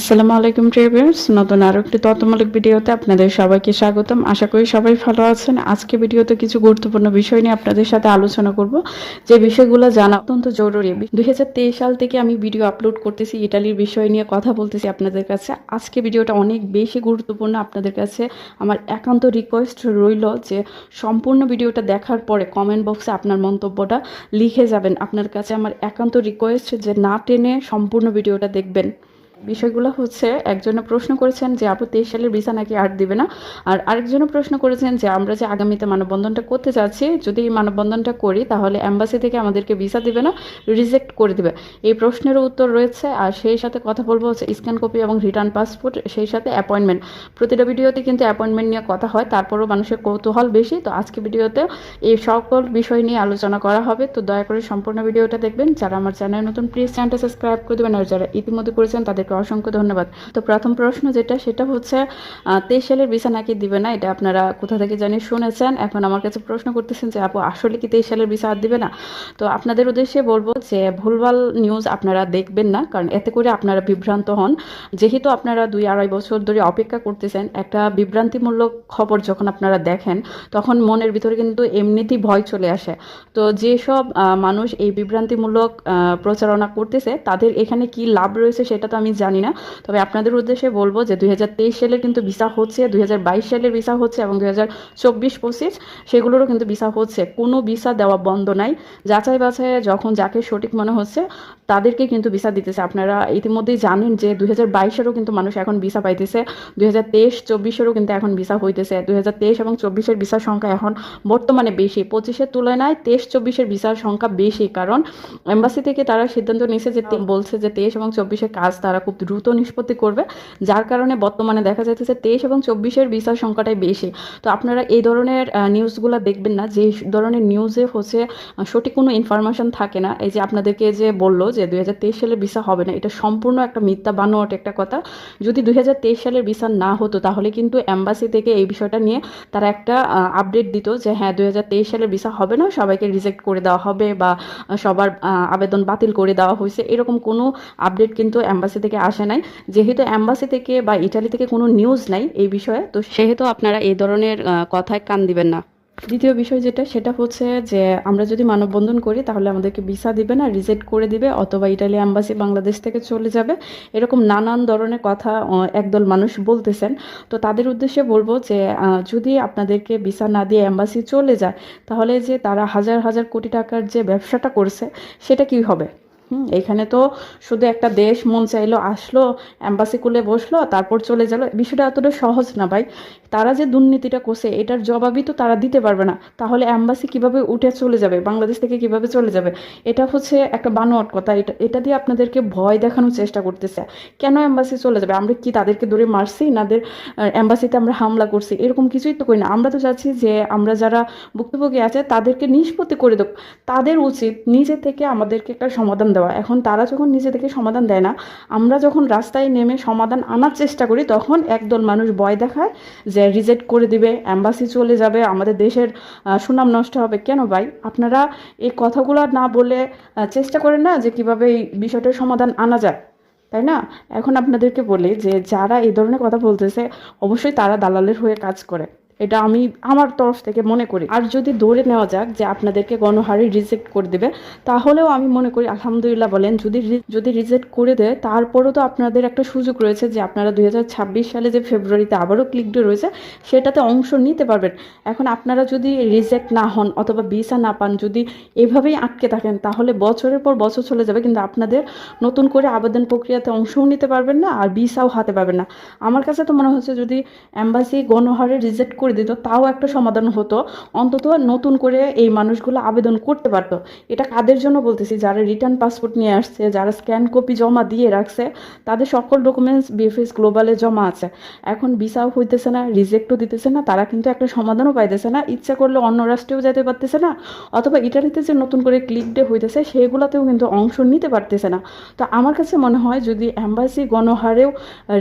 আসসালামু আলাইকুম ট্রেভার্স নতুন আরও একটি তত্ত্বমূলক ভিডিওতে আপনাদের সবাইকে স্বাগতম। আশা করি সবাই ভালো আছেন। আজকে ভিডিওতে কিছু গুরুত্বপূর্ণ বিষয় নিয়ে আপনাদের সাথে আলোচনা করব। যে বিষয়গুলো জানা অত্যন্ত জরুরি। দুই হাজার তেইশ সাল থেকে আমি ভিডিও আপলোড করতেছি, ইটালির বিষয় নিয়ে কথা বলতেছি আপনাদের কাছে। আজকে ভিডিওটা অনেক বেশি গুরুত্বপূর্ণ আপনাদের কাছে। আমার একান্ত রিকোয়েস্ট রইল যে সম্পূর্ণ ভিডিওটা দেখার পরে কমেন্ট বক্সে আপনার মন্তব্যটা লিখে যাবেন। আপনার কাছে আমার একান্ত রিকোয়েস্ট যে না টেনে সম্পূর্ণ ভিডিওটা দেখবেন। বিষয়গুলো হচ্ছে একজনে প্রশ্ন করেছেন যে, আপু, তেইশ সালের ভিসা নাকি আর দিবে না? আর আরেকজনও প্রশ্ন করেছেন যে, আমরা যে আগামীতে মানববন্ধনটা করতে যাচ্ছি, যদি এই মানববন্ধনটা করি, তাহলে অ্যাম্বাসি থেকে আমাদেরকে ভিসা দিবে না, রিজেক্ট করে দিবে? এই প্রশ্নেরও উত্তর রয়েছে, আর সেই সাথে কথা বলব হচ্ছে স্ক্যান কপি এবং রিটার্ন পাসপোর্ট, সেই সাথে অ্যাপয়েন্টমেন্ট। প্রতিটা ভিডিওতে কিন্তু অ্যাপয়েন্টমেন্ট নিয়ে কথা হয়, তারপরেও মানুষের কৌতূহল বেশি। তো আজকে ভিডিওতে এই সকল বিষয় নিয়ে আলোচনা করা হবে। তো দয়া করে সম্পূর্ণ ভিডিওটা দেখবেন। যারা আমার চ্যানেল নতুন, প্লিজ চ্যানেলটা সাবস্ক্রাইব করে দেবেন। আর যারা ইতিমধ্যে করেছেন তাদেরকে অসংখ্য ধন্যবাদ। তো প্রথম প্রশ্ন যেটা, সেটা হচ্ছে তেইশ সালের ভিসা নাকি দিবে না? এটা আপনারা কোথা থেকে জানি শুনেছেন। এখন আমার কাছে প্রশ্ন করতেছেন যে, আপু, আসলে কি তেইশ সালের ভিসা আর দিবে না? তো আপনাদের উদ্দেশ্যে বলব যে, ভুলভাল নিউজ আপনারা দেখবেন না, কারণ এতে করে আপনারা বিভ্রান্ত হন। যেহেতু আপনারা দুই আড়াই বছর ধরে অপেক্ষা করতেছেন, একটা বিভ্রান্তিমূলক খবর যখন আপনারা দেখেন, তখন মনের ভিতরে কিন্তু এমনিতেই ভয় চলে আসে। তো যেসব মানুষ এই বিভ্রান্তিমূলক প্রচারণা করতেছে, তাদের এখানে কি লাভ রয়েছে সেটা তো আমি জানি না। তবে আপনাদের উদ্দেশ্যে বলব যে দুই সালের কিন্তু ভিসা হচ্ছে, দুই সালের ভিসা হচ্ছে এবং দুই হাজার সেগুলোরও কিন্তু ভিসা হচ্ছে। কোনো ভিসা দেওয়া বন্ধ নাই। যাচাই বাছাই যখন যাকে সঠিক মনে হচ্ছে, তাদেরকে কিন্তু ভিসা দিতেছে। আপনারা ইতিমধ্যেই জানেন যে দুই হাজার বাইশেরও কিন্তু মানুষ এখন ভিসা পাইতেছে। দুই হাজার তেইশ, চব্বিশেরও কিন্তু এখন ভিসা হইতেছে। দুই হাজার তেইশ এবং চব্বিশের ভিসার সংখ্যা এখন বর্তমানে বেশি। পঁচিশের তুলনায় তেইশ, চব্বিশের ভিসার সংখ্যা বেশি। কারণ এম্বাসি থেকে তারা সিদ্ধান্ত নিয়েছে যে বলছে যে তেইশ এবং চব্বিশের কাজ তারা খুব দ্রুত নিষ্পত্তি করবে, যার কারণে বর্তমানে দেখা যাচ্ছে তেইশ এবং চব্বিশের ভিসার সংখ্যাটাই বেশি। তো আপনারা এই ধরনের নিউজগুলো দেখবেন না, যে ধরনের নিউজে হচ্ছে সঠিক কোনো ইনফরমেশন থাকে না। এই যে আপনাদেরকে যে বলল যে দুই সালের ভিসা হবে না, এটা সম্পূর্ণ একটা মিথ্যা বানোয়াট একটা কথা। যদি দুই হাজার তেইশ সালের ভিসা না হতো, তাহলে কিন্তু অ্যাম্বাসি থেকে এই বিষয়টা নিয়ে তারা একটা আপডেট দিত যে হ্যাঁ দুই হাজার তেইশ সালের ভিসা হবে না, সবাইকে রিজেক্ট করে দেওয়া হবে বা সবার আবেদন বাতিল করে দেওয়া হয়েছে। এরকম কোনো আপডেট কিন্তু অ্যাম্বাসি থেকে আসে নাই। যেহেতু অ্যাম্বাসি থেকে বা ইটালি থেকে কোনো নিউজ নাই এই বিষয়ে, তো সেহেতু আপনারা এই ধরনের কথায় কান দিবেন না। দ্বিতীয় বিষয় যেটা, সেটা হচ্ছে যে আমরা যদি মানববন্ধন করি, তাহলে আমাদেরকে ভিসা দিবে না রিজেক্ট করে দিবে, অথবা ইটালি অ্যাম্বাসি বাংলাদেশ থেকে চলে যাবে। এরকম নানান ধরনের কথা একদল মানুষ বলতেছেন। তো তাদের উদ্দেশ্যে বলব যে যদি আপনাদেরকে ভিসা না দিয়ে অ্যাম্বাসি চলে যায়, তাহলে যে তারা হাজার হাজার কোটি টাকার যে ব্যবসাটা করছে, সেটা কি হবে? হুম, এখানে তো শুধু একটা দেশ, মন চাইলো আসলো অ্যাম্বাসি খুলে বসল, তারপর চলে গেলো। বিষয়টা এতটা সহজ না ভাই। তারা যে দুর্নীতিটা করছে, এটার জবাবই তো তারা দিতে পারবে না। তাহলে অ্যাম্বাসি কীভাবে উঠে চলে যাবে? বাংলাদেশ থেকে কীভাবে চলে যাবে? এটা হচ্ছে একটা বানোয়াট কথা। এটা এটা দিয়ে আপনাদেরকে ভয় দেখানোর চেষ্টা করতেছে। কেন অ্যাম্বাসি চলে যাবে? আমরা কি তাদেরকে ধরে মারছি? নাদের অ্যাম্বাসিতে আমরা হামলা করছি? এরকম কিছুই তো করি না। আমরা তো চাচ্ছি যে আমরা যারা ভুক্তভোগী আছে, তাদেরকে নিষ্পত্তি করে দেব। তাদের উচিত নিজে থেকে আমাদেরকে একটা সমাধান দেওয়া। এখন তারা যখন নিজে থেকে সমাধান দেয় না, আমরা যখন রাস্তায় নেমে সমাধান আনার চেষ্টা করি, তখন একদল মানুষ ভয় দেখায় যে রিজেক্ট করে দিবে অ্যাম্বাসি চলে যাবে, আমাদের দেশের সুনাম নষ্ট হবে। কেন ভাই? আপনারা এই কথাগুলো না বলে চেষ্টা করেন না যে কীভাবে এই বিষয়টার সমাধান আনা যায়, তাই না? এখন আপনাদেরকে বলি যে যারা এই ধরনের কথা বলতেছে, অবশ্যই তারা দালালের হয়ে কাজ করে। এটা আমি আমার তরফ থেকে মনে করি। আর যদি ধরে নেওয়া যাক যে আপনাদেরকে গণহারে রিজেক্ট করে দেবে, তাহলেও আমি মনে করি, আলহামদুলিল্লাহ বলেন, যদি যদি রিজেক্ট করে দেয়, তারপরেও তো আপনাদের একটা সুযোগ রয়েছে যে আপনারা দুই হাজার ছাব্বিশ সালে যে ফেব্রুয়ারিতে আবারও ক্লিক ডে রয়েছে, সেটাতে অংশ নিতে পারবেন। এখন আপনারা যদি রিজেক্ট না হন অথবা ভিসা না পান, যদি এভাবেই আটকে থাকেন, তাহলে বছরের পর বছর চলে যাবে, কিন্তু আপনাদের নতুন করে আবেদন প্রক্রিয়াতে অংশও নিতে পারবেন না, আর ভিসাও হাতে পাবেন না। আমার কাছে তো মনে হচ্ছে যদি অ্যাম্বাসি গণহারে রিজেক্ট করে দিত, তাও একটা সমাধান হতো। অন্তত নতুন করে এই মানুষগুলো আবেদন করতে পারতো। এটা কাদের জন্য বলতেছি? যারা রিটার্ন পাসপোর্ট নিয়ে আসছে, যারা স্ক্যান কপি জমা দিয়ে রাখছে, তাদের সকল ডকুমেন্টস বিএফএস গ্লোবালে জমা আছে। এখন ভিসাও হইতেছে না রিজেক্টও দিতেছে না, তারা কিন্তু একটা সমাধানও পাইতেছে না। ইচ্ছা করলে অন্য রাষ্ট্রেও যেতে পারতেছে না, অথবা ইটালিতে যে নতুন করে ক্লিক ডে হইতেছে, সেগুলোতেও কিন্তু অংশ নিতে পারতেছে না। তো আমার কাছে মনে হয় যদি অ্যাম্বাসি গণহারেও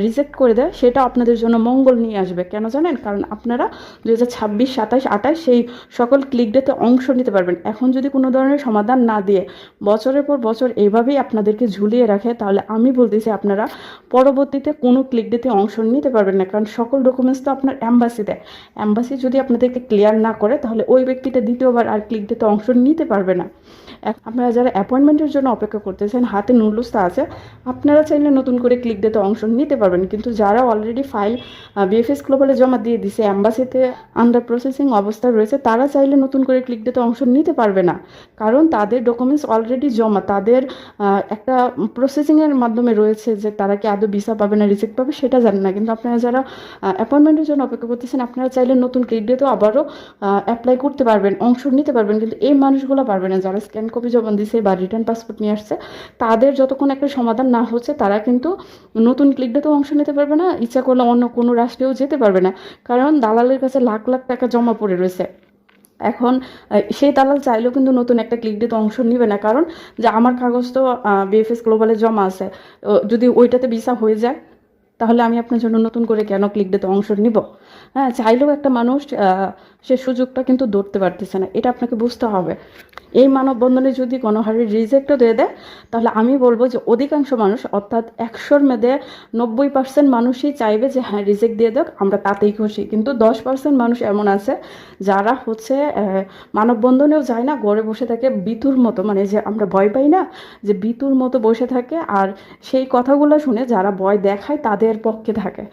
রিজেক্ট করে দেয়, সেটা আপনাদের জন্য মঙ্গল নিয়ে আসবে। কেন জানেন? কারণ আপনারা দুই হাজার ছাব্বিশ, সাতাশ, আঠাশ, সেই সকল ক্লিক ডেতে অংশ নিতে পারবেন। এখন যদি কোনো ধরনের সমাধান না দিয়ে বছরের পর বছর এইভাবেই আপনাদেরকে ঝুলিয়ে রাখে, তাহলে আমি বলতেছি আপনারা পরবর্তীতে কোনো ক্লিক ডেতে অংশ নিতে পারবেন না। কারণ সকল ডকুমেন্টস তো আপনার অ্যাম্বাসি দেয় অ্যাম্বাসি যদি আপনাদেরকে ক্লিয়ার না করে, তাহলে ওই ব্যক্তিটা দ্বিতীয়বার আর ক্লিক ডেতে অংশ নিতে পারবে না। আপনারা যারা অ্যাপয়েন্টমেন্টের জন্য অপেক্ষা করতেছেন, হাতে নুলুস্তা আছে, আপনারা চাইলে নতুন করে ক্লিক ডেতে অংশ নিতে পারবেন। কিন্তু যারা অলরেডি ফাইল বিএফএস গ্লোবালে জমা দিয়ে দিছে অ্যাম্বাসিতে আন্ডার প্রসেসিং অবস্থায় রয়েছে, তারা চাইলে নতুন করে ক্লিক ডেতে অংশ নিতে পারবে না। কারণ তাদের ডকুমেন্টস অলরেডি জমা, তাদের একটা প্রসেসিংয়ের মাধ্যমে রয়েছে যে তারা কি আদৌ ভিসা পাবে না রিজেক্ট পাবে সেটা জানে না। কিন্তু আপনারা যারা অ্যাপয়েন্টমেন্টের জন্য অপেক্ষা করতেছেন, আপনারা চাইলে নতুন ক্লিক ডেতেও আবারও অ্যাপ্লাই করতে পারবেন, অংশ নিতে পারবেন। কিন্তু এই মানুষগুলো পারবে না। যারা স্ক্যান কপি জমা দিছে বা রিটার্ন পাসপোর্ট নিয়ে আসছে, তাদের যতক্ষণ একটা সমাধান না হচ্ছে, তারা কিন্তু নতুন ক্লিক ডেতেও অংশ নিতে পারবে না। ইচ্ছা করলে অন্য কোনো রাষ্ট্রেও যেতে পারবে না। কারণ দালালের কাছে লাখ লাখ টাকা জমা পড়ে রয়েছে। এখন সেই দালাল চাইলেও কিন্তু নতুন একটা ক্লিক ডেতে অংশ নিবে না। কারণ, যে আমার কাগজ তো বিএফএস গ্লোবালে জমা আছে যদি ওইটাতে ভিসা হয়ে যায়, তাহলে আমি আপনার জন্য নতুন করে কেন ক্লিক ডেতে অংশ নিব? হ্যাঁ চাইলেও একটা মানুষ সে সুযোগটা কিন্তু ধরতে পারতেছে না। এটা আপনাকে বুঝতে হবে। এই মানববন্ধনে যদি গণহারের রিজেক্টও দিয়ে দেয়, তাহলে আমি বলব যে অধিকাংশ মানুষ, অর্থাৎ একশোর মেয়েদে নব্বই পার্সেন্ট মানুষই চাইবে যে হ্যাঁ রিজেক্ট দিয়ে দেখ আমরা তাতেই খুশি। কিন্তু দশ পার্সেন্ট মানুষ এমন আছে, যারা হচ্ছে মানববন্ধনেও যায় না, ঘরে বসে থাকে বিতুর মতো। মানে যে আমরা ভয় পাই না, যে বিতুর মতো বসে থাকে। আর সেই কথাগুলো শুনে যারা ভয় দেখায়, তাদের পক্ষে থাকে।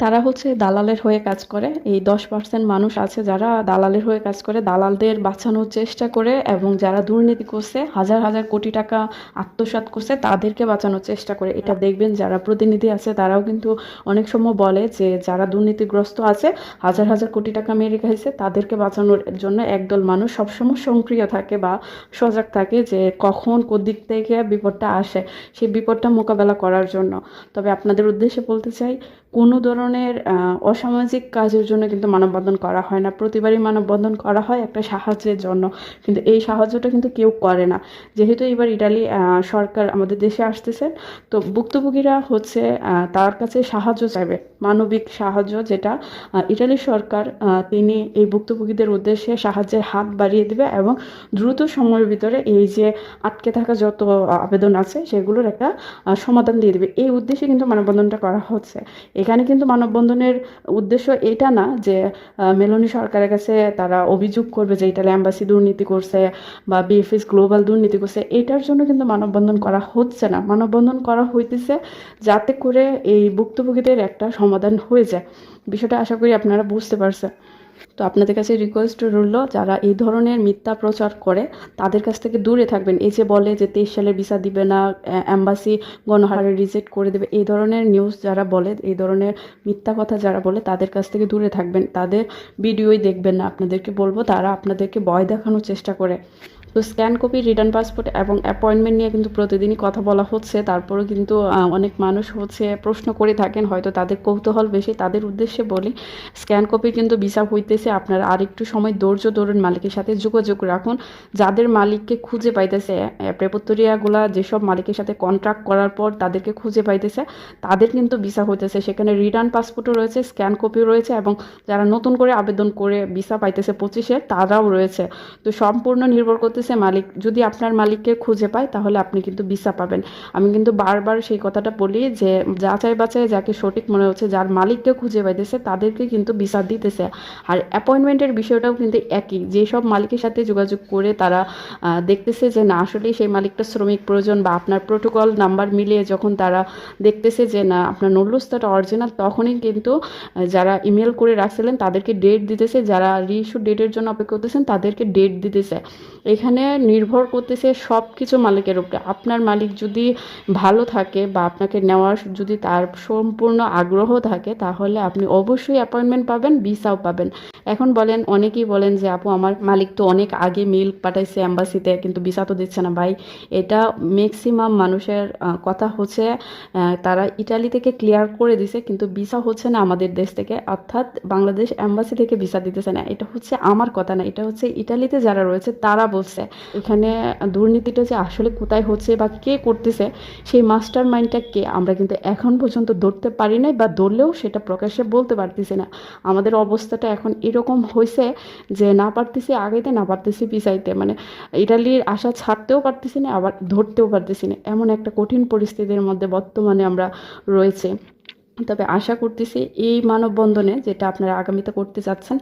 তারা হচ্ছে দালালের হয়ে কাজ করে। এই দশ পার্সেন্ট মানুষ আছে যারা দালালের হয়ে কাজ করে। দালালদের বাঁচানোর চেষ্টা করে এবং যারা দুর্নীতি করছে, হাজার হাজার কোটি টাকা আত্মসাৎ করছে, তাদেরকে বাঁচানোর চেষ্টা করে। এটা দেখবেন যারা প্রতিনিধি আছে, তারাও কিন্তু অনেক সময় বলে যে যারা দুর্নীতিগ্রস্ত আছে, হাজার হাজার কোটি টাকা মেরে খাইছে, তাদেরকে বাঁচানোর জন্য একদল মানুষ সবসময় সক্রিয় থাকে বা সজাগ থাকে যে কখন কোদিক থেকে বিপদটা আসে। সেই বিপদটা মোকাবেলা করার জন্য। তবে আপনাদের উদ্দেশ্যে বলতে চাই, কোনো ধরনের আহ, অসামাজিক কাজের জন্য কিন্তু মানববন্ধন করা হয় না। প্রতিবারই মানববন্ধন করা হয় একটা সাহায্যের জন্য। কিন্তু এই সাহায্যটা কিন্তু কেউ করে না। যেহেতু এবার ইটালি সরকার আমাদের দেশে আসতেছে তো ভুক্তভোগীরা হচ্ছে তার কাছে সাহায্য চাইবে। মানবিক সাহায্য যেটা ইটালি সরকার তিনি এই ভুক্তভোগীদের উদ্দেশ্যে সাহায্যের হাত বাড়িয়ে দেবে এবং দ্রুত সময়ের ভিতরে এই যে আটকে থাকা যত আবেদন আছে সেগুলোর একটা সমাধান দিয়ে দেবে। এই উদ্দেশ্যে কিন্তু মানববন্ধনটা করা হচ্ছে। এখানে কিন্তু মানববন্ধনের উদ্দেশ্য এটা না যে মেলনি সরকারের কাছে তারা অভিযোগ করবে যে ইটালি অ্যাম্বাসি দুর্নীতি করছে বা বিএফএস গ্লোবাল দুর্নীতি করছে। এটার জন্য কিন্তু মানববন্ধন করা হচ্ছে না। মানববন্ধন করা হইতেছে যাতে করে এই ভুক্তভোগীদের একটা সমাধান হয়ে যায়। বিষয়টা আশা করি আপনারা বুঝতে পারছেন। তো আপনাদের কাছে রিকোয়েস্ট রইল, যারা এই ধরনের মিথ্যা প্রচার করে, তাদের কাছ থেকে দূরে থাকবেন। এই যে বলে যে তেইশ সালে ভিসা দিবে না অ্যাম্বাসি গণহারে রিজেক্ট করে দেবে, এই ধরনের নিউজ যারা বলে, এই ধরনের মিথ্যা কথা যারা বলে, তাদের কাছ থেকে দূরে থাকবেন। তাদের ভিডিওই দেখবেন না, আপনাদেরকে বলব, তারা আপনাদেরকে ভয় দেখানোর চেষ্টা করে। তো স্ক্যান কপি, রিটার্ন পাসপোর্ট এবং অ্যাপয়েন্টমেন্ট নিয়ে কিন্তু প্রতিদিনই কথা বলা হচ্ছে। তারপরেও কিন্তু অনেক মানুষ হচ্ছে প্রশ্ন করে থাকেন, হয়তো তাদের কৌতূহল বেশি। তাদের উদ্দেশ্যে বলি, স্ক্যান কপি কিন্তু ভিসা হইতেছে। আপনারা আরেকটু সময় ধৈর্য ধরুন, মালিকের সাথে যোগাযোগ রাখুন। যাদের মালিককে খুঁজে পাইতেছে প্রেপোত্তরিয়াগুলা যেসব মালিকের সাথে কন্ট্রাক্ট করার পর তাদেরকে খুঁজে পাইতেছে, তাদের কিন্তু ভিসা হইতেছে। সেখানে রিটার্ন পাসপোর্টও রয়েছে, স্ক্যান কপিও রয়েছে এবং যারা নতুন করে আবেদন করে ভিসা পাইতেছে পঁচিশে, তারাও রয়েছে। তো সম্পূর্ণ নির্ভর করতেছে মালিক, যদি আপনার মালিককে খুঁজে পায় তাহলে আপনি কিন্তু ভিসা পাবেন। আমি কিন্তু বারবার সেই কথাটা বলি যে, যাচাই বাছাই যাকে সঠিক মনে হচ্ছে, যার মালিককে খুঁজে পাইতেছে তাদেরকে কিন্তু ভিসা দিতেছে। আর অ্যাপয়েন্টমেন্টের বিষয়টাও কিন্তু একই। যেসব মালিকের সাথে যোগাযোগ করে তারা দেখতেছে যে না, আসলেই সেই মালিকটা শ্রমিক প্রয়োজন বা আপনার প্রোটোকল নাম্বার মিলিয়ে যখন তারা দেখতেছে যে না, আপনার নল্লস্তাটা অরিজিনাল তখনই কিন্তু যারা ইমেল করে রাখছিলেন তাদেরকে ডেট দিতেছে। যারা রিইস্যু ডেটের জন্য অপেক্ষা করতেছেন তাদেরকে ডেট দিতেছে। এখানে নির্ভর করতেছে সব কিছু মালিকের উপরে। আপনার মালিক যদি ভালো থাকে বা আপনাকে নেওয়ার যদি তার সম্পূর্ণ আগ্রহ থাকে, তাহলে আপনি অবশ্যই অ্যাপয়েন্টমেন্ট পাবেন ভিসাও পাবেন। এখন বলেন, অনেকেই বলেন যে, আপু, আমার মালিক তো অনেক আগে মেল পাঠাইছে অ্যাম্বাসিতে কিন্তু ভিসা তো দিচ্ছে না। ভাই, এটা ম্যাক্সিমাম মানুষের কথা হচ্ছে তারা ইটালি থেকে ক্লিয়ার করে দিছে, কিন্তু ভিসা হচ্ছে না আমাদের দেশ থেকে। অর্থাৎ বাংলাদেশ অ্যাম্বাসি থেকে ভিসা দিতেছে না। এটা হচ্ছে আমার কথা না, এটা হচ্ছে ইটালিতে যারা রয়েছে, তারা বলছে। এখানে দুর্নীতিটা যে আসলে কোথায় হচ্ছে বা কে করতেছে, সেই মাস্টার মাইন্ডটা কে? আমরা কিন্তু এখন পর্যন্ত ধরতে পারি নাই বা ধরলেও সেটা প্রকাশ্যে বলতে পারতেছি না। আমাদের অবস্থাটা এখন এরকম হয়েছে যে না পারতেছি আগেতে না পারতেছি পিছাইতে। মানে ইটালির আশা ছাড়তেও পারতেছি না, আবার ধরতেও পারতেছি না। এমন একটা কঠিন পরিস্থিতির মধ্যে বর্তমানে আমরা রয়েছে। তবে আশা করতেছি এই মানববন্ধনে, যেটা আপনারা আগামীতে করতে যাচ্ছেন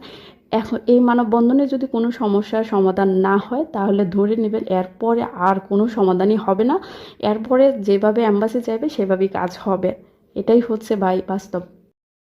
এখন এই মানববন্ধনে যদি কোনো সমস্যার সমাধান না হয়, তাহলে ধরে নেবেন এরপরে আর কোনো সমাধানই হবে না। এরপরে যেভাবে অ্যাম্বাসি যাবে, সেভাবেই কাজ হবে। এটাই হচ্ছে ভাই বাস্তব।